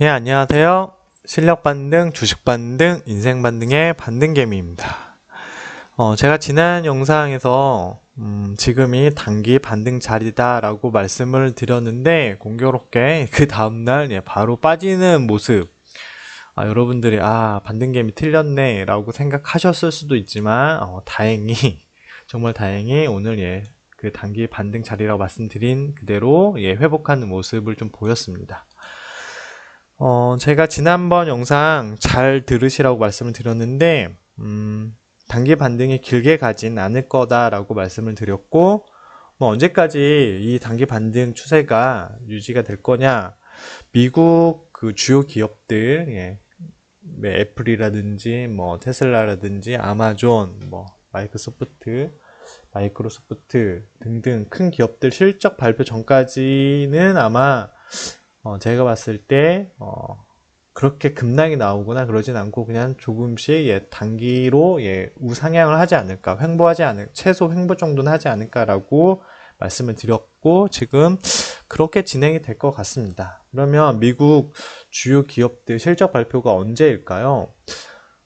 예, 안녕하세요. 실력 반등, 주식 반등, 인생 반등의 반등개미입니다. 어, 제가 지난 영상에서 음, 지금이 단기 반등 자리다라고 말씀을 드렸는데 공교롭게 그 다음날 예, 바로 빠지는 모습. 아, 여러분들이 아 반등개미 틀렸네 라고 생각하셨을 수도 있지만 어, 다행히 정말 다행히 오늘 예, 그 단기 반등 자리라고 말씀드린 그대로 예, 회복하는 모습을 좀 보였습니다. 어, 제가 지난번 영상 잘 들으시라고 말씀을 드렸는데, 음, 단기 반등이 길게 가진 않을 거다라고 말씀을 드렸고, 뭐 언제까지 이 단기 반등 추세가 유지가 될 거냐, 미국 그 주요 기업들, 예, 뭐 애플이라든지, 뭐 테슬라라든지, 아마존, 뭐 마이크로소프트, 마이크로소프트 등등 큰 기업들 실적 발표 전까지는 아마 어, 제가 봤을 때, 어, 그렇게 급락이 나오거나 그러진 않고 그냥 조금씩 예, 단기로 예, 우상향을 하지 않을까, 횡보하지 않을, 최소 횡보 정도는 하지 않을까라고 말씀을 드렸고, 지금 그렇게 진행이 될 것 같습니다. 그러면 미국 주요 기업들 실적 발표가 언제일까요?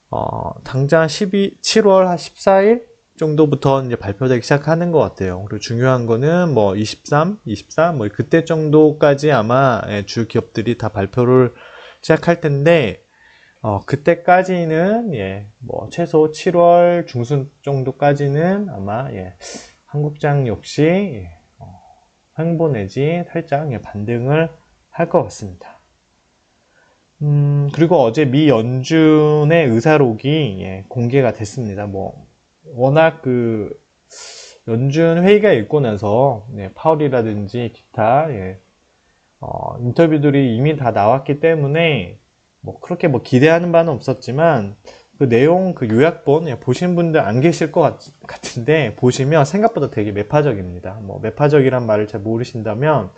어, 당장 12, 7월 14일 정도부터 이제 발표되기 시작하는 것 같아요. 그리고 중요한 거는 뭐 23, 24, 뭐 그때 정도까지 아마 예, 주 기업들이 다 발표를 시작할 텐데, 어, 그때까지는 예, 뭐 최소 7월 중순 정도까지는 아마 예, 한국장 역시 예, 어, 횡보 내지 살짝 예, 반등을 할 것 같습니다. 음, 그리고 어제 미 연준의 의사록이 예, 공개가 됐습니다. 뭐 워낙 그 연준 회의가 있고 나서 네, 파월이라든지 기타 예, 어, 인터뷰들이 이미 다 나왔기 때문에 뭐 그렇게 뭐 기대하는 바는 없었지만 그 내용 그 요약본 예, 보신 분들 안 계실 것 같, 같은데 보시면 생각보다 되게 매파적입니다. 뭐 매파적이란 말을 잘 모르신다면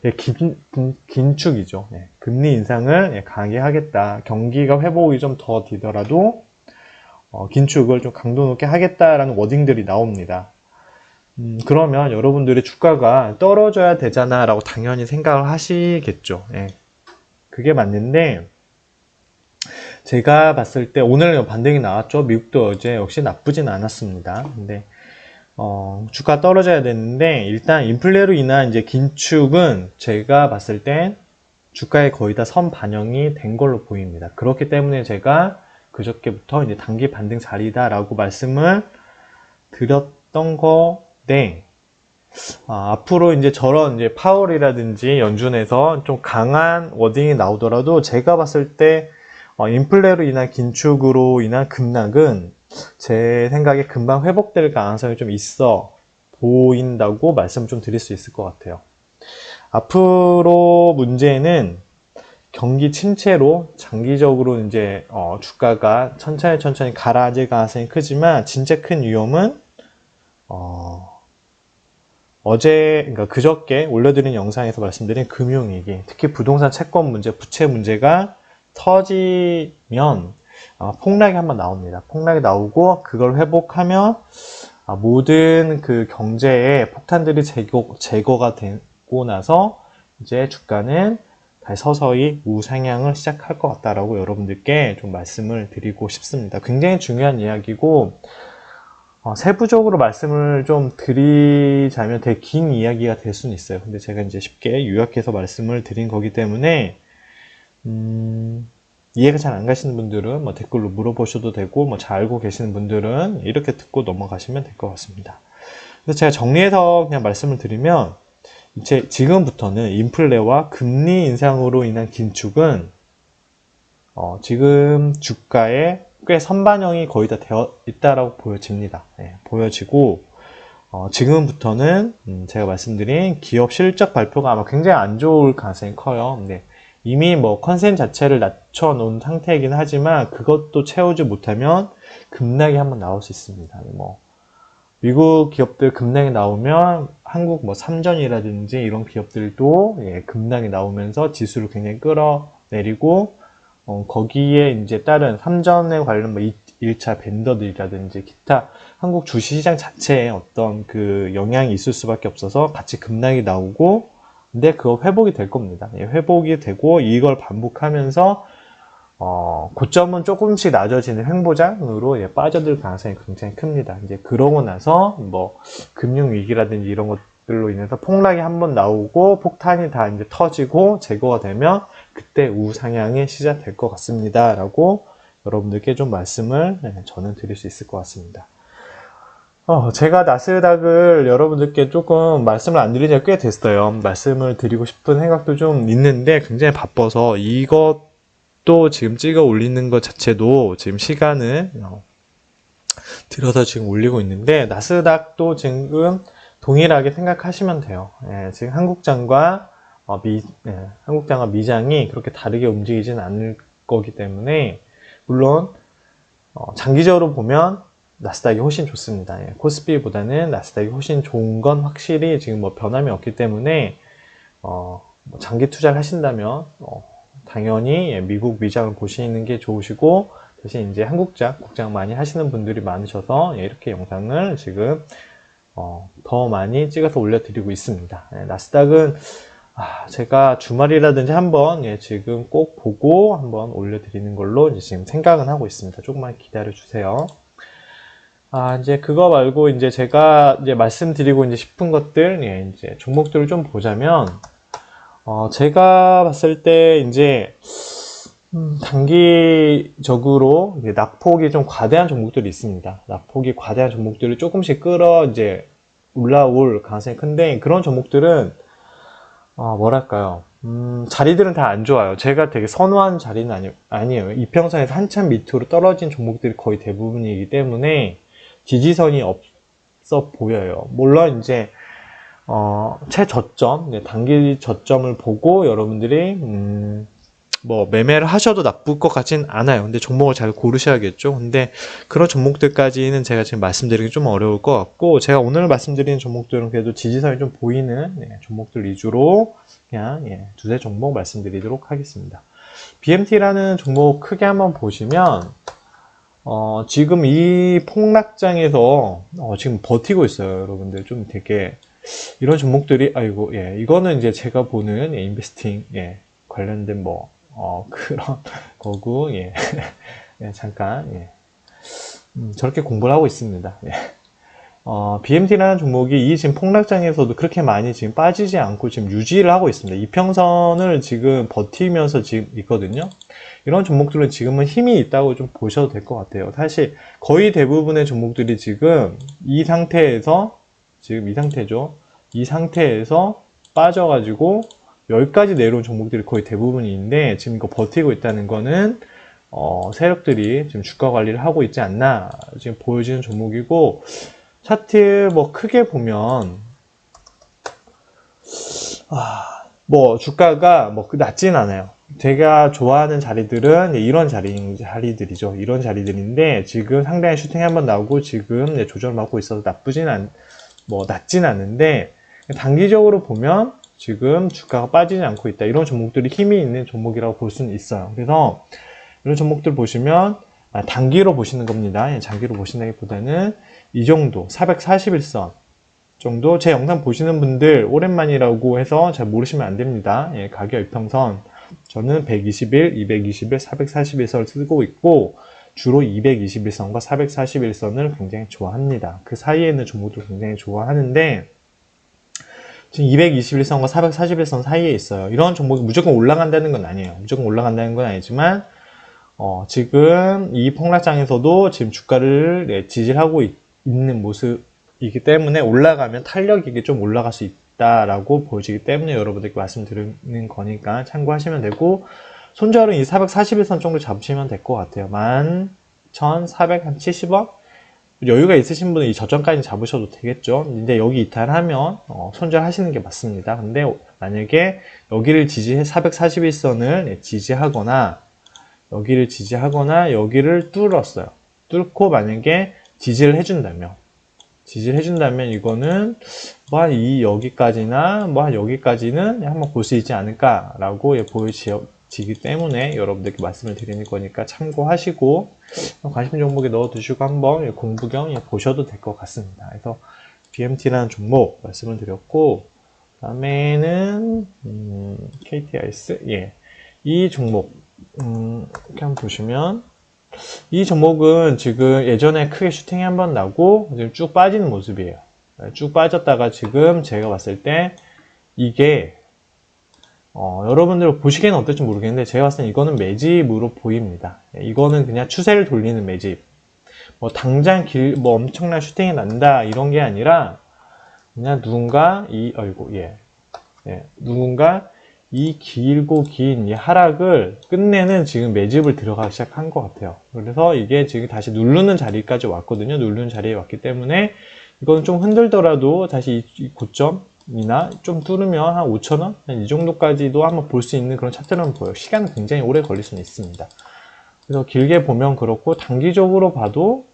되게 긴, 긴, 긴 축이죠. 예, 금리 인상을 예, 강하게 하겠다. 경기가 회복이 좀더 뒤더라도 어, 긴축을 좀 강도 높게 하겠다라는 워딩들이 나옵니다. 음, 그러면 여러분들의 주가가 떨어져야 되잖아 라고 당연히 생각을 하시겠죠. 예. 그게 맞는데, 제가 봤을 때 오늘 반등이 나왔죠. 미국도 어제 역시 나쁘진 않았습니다. 근데, 어, 주가 떨어져야 되는데, 일단 인플레로 인한 이제 긴축은 제가 봤을 땐 주가에 거의 다 선 반영이 된 걸로 보입니다. 그렇기 때문에 제가 그저께부터 이제 단기 반등 자리다라고 말씀을 드렸던 건데, 아, 앞으로 이제 저런 이제 파월이라든지 연준에서 좀 강한 워딩이 나오더라도 제가 봤을 때 어, 인플레로 인한 긴축으로 인한 급락은 제 생각에 금방 회복될 가능성이 좀 있어 보인다고 말씀 좀 드릴 수 있을 것 같아요. 앞으로 문제는 경기 침체로 장기적으로 이제 어, 주가가 천천히 천천히 가라앉을 가능성이 크지만 진짜 큰 위험은 어, 어제 그러니까 그저께 올려드린 영상에서 말씀드린 금융위기 특히 부동산 채권 문제 부채 문제가 터지면 아, 폭락이 한번 나옵니다. 폭락이 나오고 그걸 회복하면 아, 모든 그 경제의 폭탄들이 제거, 제거가 되고 나서 이제 주가는 다시 서서히 우상향을 시작할 것 같다라고 여러분들께 좀 말씀을 드리고 싶습니다. 굉장히 중요한 이야기고 어, 세부적으로 말씀을 좀 드리자면 되게 긴 이야기가 될 수는 있어요. 근데 제가 이제 쉽게 요약해서 말씀을 드린 거기 때문에 음, 이해가 잘 안 가시는 분들은 뭐 댓글로 물어보셔도 되고 뭐 잘 알고 계시는 분들은 이렇게 듣고 넘어가시면 될 것 같습니다. 그래서 제가 정리해서 그냥 말씀을 드리면 이제 지금부터는 인플레와 금리 인상으로 인한 긴축은 어, 지금 주가에 꽤 선반영이 거의 다 되어 있다라고 보여집니다. 네, 보여지고 어, 지금부터는 음, 제가 말씀드린 기업 실적 발표가 아마 굉장히 안 좋을 가능성이 커요. 근데 이미 뭐 컨센 자체를 낮춰 놓은 상태이긴 하지만 그것도 채우지 못하면 급락이 한번 나올 수 있습니다. 뭐 미국 기업들 급락이 나오면 한국 뭐 삼전이라든지 이런 기업들도 예, 급락이 나오면서 지수를 굉장히 끌어내리고 어, 거기에 이제 따른 삼전에 관련 뭐 1차 벤더들이라든지 기타 한국 주식시장 자체에 어떤 그 영향이 있을 수밖에 없어서 같이 급락이 나오고 근데 그거 회복이 될 겁니다. 예, 회복이 되고 이걸 반복하면서 어, 고점은 조금씩 낮아지는 횡보장으로 예, 빠져들 가능성이 굉장히 큽니다. 이제 그러고 나서 뭐 금융 위기라든지 이런 것들로 인해서 폭락이 한번 나오고 폭탄이 다 이제 터지고 제거가 되면 그때 우상향이 시작될 것 같습니다 라고 여러분들께 좀 말씀을 네, 저는 드릴 수 있을 것 같습니다. 어, 제가 나스닥을 여러분들께 조금 말씀을 안 드린 지가 꽤 됐어요. 말씀을 드리고 싶은 생각도 좀 있는데 굉장히 바빠서 이것 도 지금 찍어 올리는 것 자체도 지금 시간을 어, 들여서 지금 올리고 있는데 나스닥도 지금 동일하게 생각하시면 돼요. 예, 지금 한국장과 어, 미, 예, 한국장과 미장이 그렇게 다르게 움직이진 않을 거기 때문에 물론 어, 장기적으로 보면 나스닥이 훨씬 좋습니다. 예, 코스피보다는 나스닥이 훨씬 좋은 건 확실히 지금 뭐 변함이 없기 때문에 어, 뭐 장기 투자를 하신다면 어, 당연히 예, 미국 미장을 보시는 게 좋으시고 대신 이제 한국장, 국장 많이 하시는 분들이 많으셔서 예, 이렇게 영상을 지금 어, 더 많이 찍어서 올려드리고 있습니다. 예, 나스닥은 아, 제가 주말이라든지 한번 예, 지금 꼭 보고 한번 올려드리는 걸로 이제 지금 생각은 하고 있습니다. 조금만 기다려 주세요. 아, 이제 그거 말고 이제 제가 이제 말씀드리고 이제 싶은 것들, 예, 이제 종목들을 좀 보자면, 어, 제가 봤을 때 이제, 음, 단기적으로 이제 낙폭이 좀 과대한 종목들이 있습니다. 낙폭이 과대한 종목들을 조금씩 끌어 이제 올라올 가능성이 큰데, 그런 종목들은, 어, 뭐랄까요. 음, 자리들은 다 안 좋아요. 제가 되게 선호하는 자리는 아니, 아니에요. 이평선에서 한참 밑으로 떨어진 종목들이 거의 대부분이기 때문에, 지지선이 없어 보여요. 물론 이제 어, 최저점, 네, 단기 저점을 보고 여러분들이 음, 뭐 매매를 하셔도 나쁠 것 같진 않아요. 근데 종목을 잘 고르셔야겠죠. 근데 그런 종목들까지는 제가 지금 말씀드리기 좀 어려울 것 같고 제가 오늘 말씀드리는 종목들은 그래도 지지선이 좀 보이는 네, 종목들 위주로 그냥 예, 두세 종목 말씀드리도록 하겠습니다. BMT라는 종목 크게 한번 보시면 어, 지금 이 폭락장에서 어, 지금 버티고 있어요, 여러분들. 좀 되게 이런 종목들이 아이고 예 이거는 이제 제가 보는 예, 인베스팅 예 관련된 뭐 어, 그런 거고 예, 예 잠깐 예 음, 저렇게 공부를 하고 있습니다. 예. 어, BMT라는 종목이 이 지금 폭락장에서도 그렇게 많이 지금 빠지지 않고 지금 유지를 하고 있습니다. 이평선을 지금 버티면서 지금 있거든요. 이런 종목들은 지금은 힘이 있다고 좀 보셔도 될 것 같아요. 사실 거의 대부분의 종목들이 지금 이 상태에서 지금 이 상태죠. 이 상태에서 빠져가지고 여기까지 내려온 종목들이 거의 대부분인데 지금 이거 버티고 있다는 거는 어, 세력들이 지금 주가 관리를 하고 있지 않나 지금 보여지는 종목이고 차트 뭐 크게 보면 아, 뭐 주가가 뭐 낮진 않아요. 제가 좋아하는 자리들은 이런 자리, 자리들이죠. 이런 자리들인데 지금 상당히 슈팅이 한번 나오고 지금 조절을 맡고 있어서 나쁘진 않, 뭐 낮진 않은데 단기적으로 보면 지금 주가가 빠지지 않고 있다. 이런 종목들이 힘이 있는 종목이라고 볼 수는 있어요. 그래서 이런 종목들 보시면 아, 단기로 보시는 겁니다. 예, 장기로 보신다기보다는 이 정도 441선 정도 제 영상 보시는 분들 오랜만이라고 해서 잘 모르시면 안 됩니다. 예, 가격 이평선 저는 121, 221, 441선을 쓰고 있고 주로 221선과 441선을 굉장히 좋아합니다. 그 사이에 있는 종목도 굉장히 좋아하는데 지금 221선과 441선 사이에 있어요. 이런 종목이 무조건 올라간다는 건 아니에요. 무조건 올라간다는 건 아니지만 어, 지금 이 폭락장에서도 지금 주가를 네, 지지하고 있, 는 모습이기 때문에 올라가면 탄력이 좀 올라갈 수 있다라고 보여지기 때문에 여러분들께 말씀드리는 거니까 참고하시면 되고 손절은 이 441선 정도 잡으시면 될 것 같아요. 11,470원? 여유가 있으신 분은 이 저점까지 잡으셔도 되겠죠. 근데 여기 이탈하면 어, 손절하시는 게 맞습니다. 근데 만약에 여기를 지지해 441선을 지지하거나 여기를 지지하거나 여기를 뚫었어요. 뚫고 만약에 지지를 해준다면 지지를 해준다면 이거는 뭐 한 이 여기까지나 뭐 한 여기까지는 한번 볼 수 있지 않을까라고 예, 보여지 기 때문에 여러분들께 말씀을 드리는 거니까 참고하시고 관심 종목에 넣어두시고 한번 예, 공부경 예, 보셔도 될 것 같습니다. 그래서 BMT라는 종목 말씀을 드렸고 다음에는 음, KTIS 예. 이 종목 음, 이렇게 한번 보시면 이 종목은 지금 예전에 크게 슈팅이 한 번 나고 지금 쭉 빠지는 모습이에요. 쭉 빠졌다가 지금 제가 봤을 때 이게 어, 여러분들 보시기에는 어떨지 모르겠는데 제가 봤을 때 이거는 매집으로 보입니다. 이거는 그냥 추세를 돌리는 매집. 뭐 당장 길, 뭐 엄청난 슈팅이 난다 이런 게 아니라 그냥 누군가 이 어이구 예, 예 누군가 이 길고 긴 이 하락을 끝내는 지금 매집을 들어가기 시작한 것 같아요. 그래서 이게 지금 다시 누르는 자리까지 왔거든요. 누르는 자리에 왔기 때문에 이거는 좀 흔들더라도 다시 이, 이 고점 이나 좀 뚫으면 한 5,000원? 이 정도까지도 한번 볼 수 있는 그런 차트는 보여요. 시간은 굉장히 오래 걸릴 수는 있습니다. 그래서 길게 보면 그렇고 단기적으로 봐도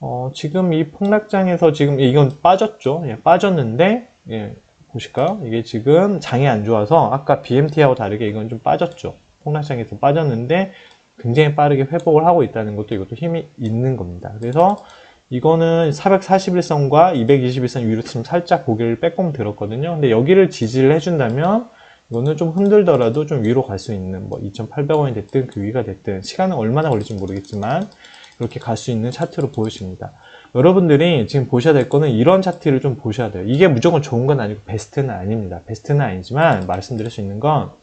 어, 지금 이 폭락장에서 지금 이건 빠졌죠. 예, 빠졌는데 예, 보실까요? 이게 지금 장이 안 좋아서 아까 BMT하고 다르게 이건 좀 빠졌죠. 폭락장에서 빠졌는데 굉장히 빠르게 회복을 하고 있다는 것도 이것도 힘이 있는 겁니다. 그래서 이거는 441선과 221선 위로 좀 살짝 고개를 빼꼼 들었거든요. 근데 여기를 지지를 해준다면 이거는 좀 흔들더라도 좀 위로 갈 수 있는 뭐 2,800원이 됐든 그 위가 됐든 시간은 얼마나 걸릴지 모르겠지만 이렇게 갈 수 있는 차트로 보여집니다. 여러분들이 지금 보셔야 될 거는 이런 차트를 좀 보셔야 돼요. 이게 무조건 좋은 건 아니고 베스트는 아닙니다. 베스트는 아니지만 말씀드릴 수 있는 건 어,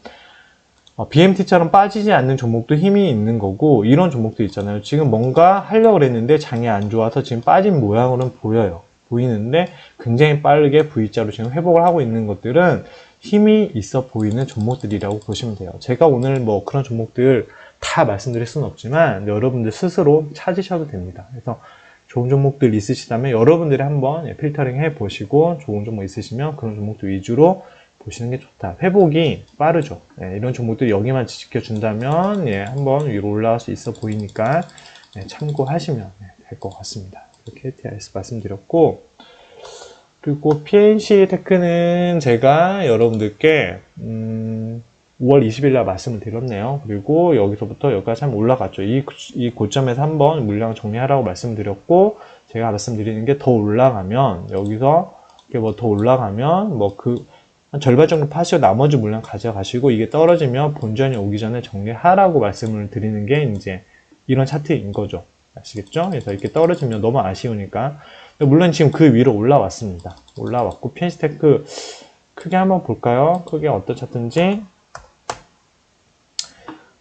BMT처럼 빠지지 않는 종목도 힘이 있는 거고 이런 종목도 있잖아요. 지금 뭔가 하려고 그랬는데 장이 안 좋아서 지금 빠진 모양으로는 보여요. 보이는데 굉장히 빠르게 V자로 지금 회복을 하고 있는 것들은 힘이 있어 보이는 종목들이라고 보시면 돼요. 제가 오늘 뭐 그런 종목들 다 말씀드릴 수는 없지만 여러분들 스스로 찾으셔도 됩니다. 그래서 좋은 종목들 있으시다면 여러분들이 한번 예, 필터링 해 보시고 좋은 종목 있으시면 그런 종목들 위주로 보시는 게 좋다. 회복이 빠르죠. 예, 이런 종목들 여기만 지켜준다면 예, 한번 위로 올라갈 수 있어 보이니까 예, 참고하시면 될 것 같습니다. 이렇게 TRS 말씀드렸고 그리고 PNC 테크는 제가 여러분들께 음, 5월 20일 날 말씀을 드렸네요. 그리고 여기서부터 여기까지 한번 올라갔죠. 이, 이 고점에서 한번 물량 정리하라고 말씀드렸고, 제가 말씀드리는 게 더 올라가면, 여기서 뭐 더 올라가면, 뭐 그, 한 절반 정도 파시고 나머지 물량 가져가시고, 이게 떨어지면 본전이 오기 전에 정리하라고 말씀을 드리는 게 이제 이런 차트인 거죠. 아시겠죠? 그래서 이렇게 떨어지면 너무 아쉬우니까. 물론 지금 그 위로 올라왔습니다. 올라왔고, 피엔스테크 크게 한번 볼까요? 크게 어떤 차트인지.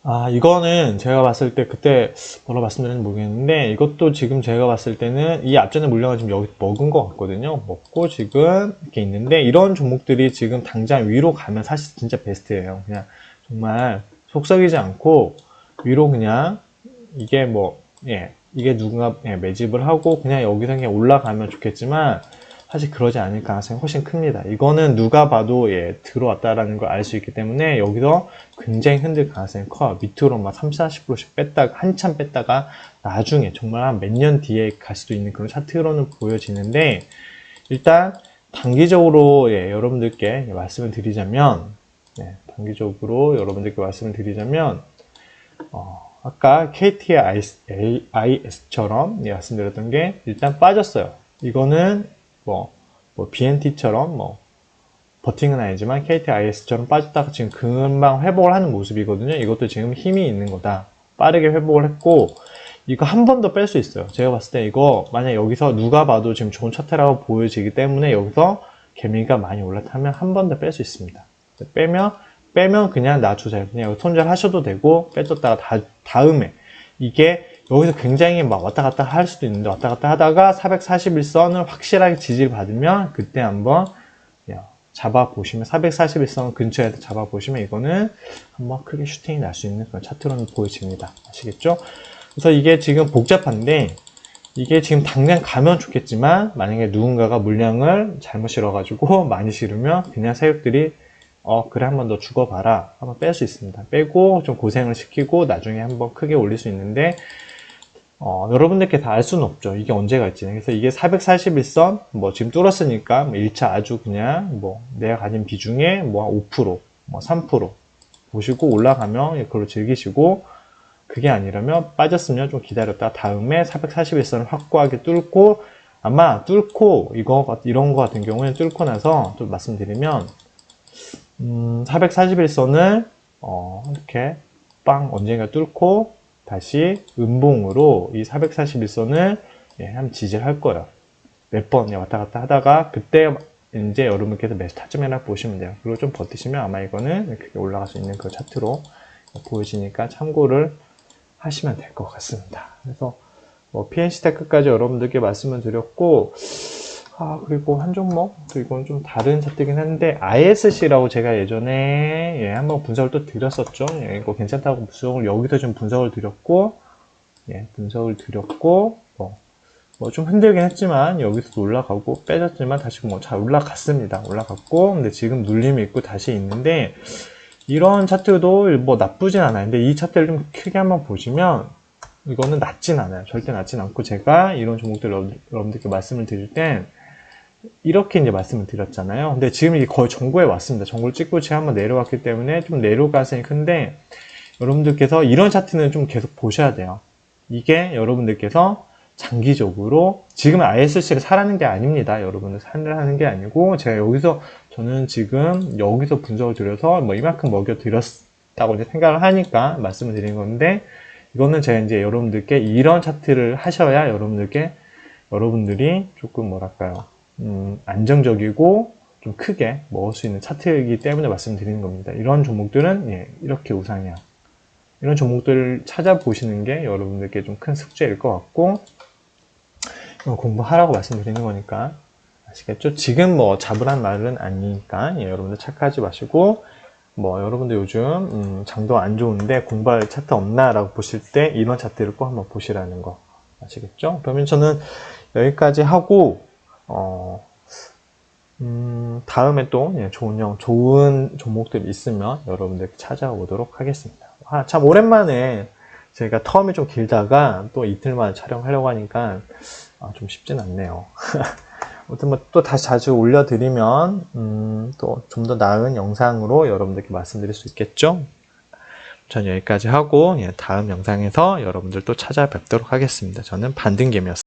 아, 이거는 제가 봤을 때 그때 뭐라 말씀드렸는지 모르겠는데 이것도 지금 제가 봤을 때는 이 앞전에 물량을 지금 여기 먹은 것 같거든요. 먹고 지금 이렇게 있는데 이런 종목들이 지금 당장 위로 가면 사실 진짜 베스트예요. 그냥 정말 속썩이지 않고 위로 그냥 이게 뭐, 예, 이게 누군가 예, 매집을 하고 그냥 여기서 그냥 올라가면 좋겠지만 사실 그러지 않을 가능성이 훨씬 큽니다. 이거는 누가 봐도 예, 들어왔다라는 걸 알 수 있기 때문에 여기서 굉장히 흔들 가능성이 커요. 밑으로 막 30, 40%씩 뺐다가 한참 뺐다가 나중에 정말 한 몇 년 뒤에 갈 수도 있는 그런 차트로는 보여지는데 일단 단기적으로 예, 여러분들께 말씀을 드리자면 예, 단기적으로 여러분들께 말씀을 드리자면 어, 아까 KTIS처럼 예, 말씀드렸던 게 일단 빠졌어요. 이거는 뭐, 뭐 BNT처럼 뭐 버팅은 아니지만 KTIS처럼 빠졌다가 지금 금방 회복을 하는 모습이거든요. 이것도 지금 힘이 있는 거다. 빠르게 회복을 했고 이거 한 번 더 뺄 수 있어요. 제가 봤을 때 이거 만약 여기서 누가 봐도 지금 좋은 차트라고 보여지기 때문에 여기서 개미가 많이 올라타면 한 번 더 뺄 수 있습니다. 빼면 빼면 그냥 놔주세요. 그냥 손절 하셔도 되고 빼줬다가 다, 다음에 이게 여기서 굉장히 막 왔다 갔다 할 수도 있는데 왔다 갔다 하다가 441선을 확실하게 지지를 받으면 그때 한번 잡아 보시면 441선 근처에 잡아 보시면 이거는 한번 크게 슈팅이 날 수 있는 그런 차트로는 보여집니다. 아시겠죠? 그래서 이게 지금 복잡한데 이게 지금 당장 가면 좋겠지만 만약에 누군가가 물량을 잘못 실어가지고 많이 실으면 그냥 세력들이 어 그래 한번 더 죽어봐라 한번 뺄 수 있습니다. 빼고 좀 고생을 시키고 나중에 한번 크게 올릴 수 있는데 어, 여러분들께 다알 수는 없죠. 이게 언제 갈지. 그래서 이게 441선, 뭐 지금 뚫었으니까 뭐 1차 아주 그냥 뭐 내가 가진 비중의 뭐 5%, 뭐 3% 보시고 올라가면 그걸 즐기시고 그게 아니라면 빠졌으면 좀 기다렸다 다음에 441선을 확고하게 뚫고 아마 뚫고 이거 같- 이런 거 같은 경우에는 뚫고 나서 좀 말씀드리면 음, 441선을 어, 이렇게 빵 언젠가 뚫고 다시 음봉으로 이 441선을 예, 한번 지지할 거예요. 몇 번 왔다 갔다 하다가 그때 이제 여러분께서 몇 타점이나 보시면 돼요. 그리고 좀 버티시면 아마 이거는 이렇게 올라갈 수 있는 그 차트로 보여지니까 참고를 하시면 될 것 같습니다. 그래서 뭐 PNC 테크까지 여러분들께 말씀을 드렸고 아 그리고 한 종목 또 이건 좀 다른 차트긴 한데 ISC라고 제가 예전에 예, 한번 분석을 또 드렸었죠. 예, 이거 괜찮다고 분석을 여기서 좀 분석을 드렸고 예, 분석을 드렸고 뭐 뭐 좀 흔들긴 했지만 여기서도 올라가고 빼졌지만 다시 뭐 잘 올라갔습니다. 올라갔고 근데 지금 눌림이 있고 다시 있는데 이런 차트도 뭐 나쁘진 않아요. 근데 이 차트를 좀 크게 한번 보시면 이거는 낮진 않아요. 절대 낮진 않고 제가 이런 종목들 여러분- 여러분들께 말씀을 드릴 땐 이렇게 이제 말씀을 드렸잖아요. 근데 지금 이게 거의 정고에 왔습니다. 정고를 찍고 지금 한번 내려왔기 때문에 좀 가능성이 큰데 여러분들께서 이런 차트는 좀 계속 보셔야 돼요. 이게 여러분들께서 장기적으로 지금 ISC를 사라는 게 아닙니다. 여러분들 사라는 게 아니고 제가 여기서 저는 지금 여기서 분석을 드려서 뭐 이만큼 먹여 드렸다고 이제 생각을 하니까 말씀을 드린 건데 이거는 제가 이제 여러분들께 이런 차트를 하셔야 여러분들께 여러분들이 조금 뭐랄까요 음, 안정적이고 좀 크게 먹을 수 있는 차트이기 때문에 말씀드리는 겁니다. 이런 종목들은 예, 이렇게 우상향 이런 종목들을 찾아보시는 게 여러분들께 좀 큰 숙제일 것 같고 공부하라고 말씀드리는 거니까 아시겠죠? 지금 뭐 잡으란 말은 아니니까 예, 여러분들 착하지 마시고 뭐 여러분들 요즘 음, 장도 안 좋은데 공부할 차트 없나 라고 보실 때 이런 차트를 꼭 한번 보시라는 거 아시겠죠? 그러면 저는 여기까지 하고 어, 음, 다음에 또 예, 좋은 영 좋은 종목들 있으면 여러분들 찾아오도록 하겠습니다. 아, 참 오랜만에 제가 텀이 좀 길다가 또 이틀만 촬영하려고 하니까 아, 좀 쉽진 않네요. 아무튼 뭐 또 다시 자주 올려드리면 음, 또좀 더 나은 영상으로 여러분들께 말씀드릴 수 있겠죠. 전 여기까지 하고 예, 다음 영상에서 여러분들 또 찾아뵙도록 하겠습니다. 저는 반등개미였습니다.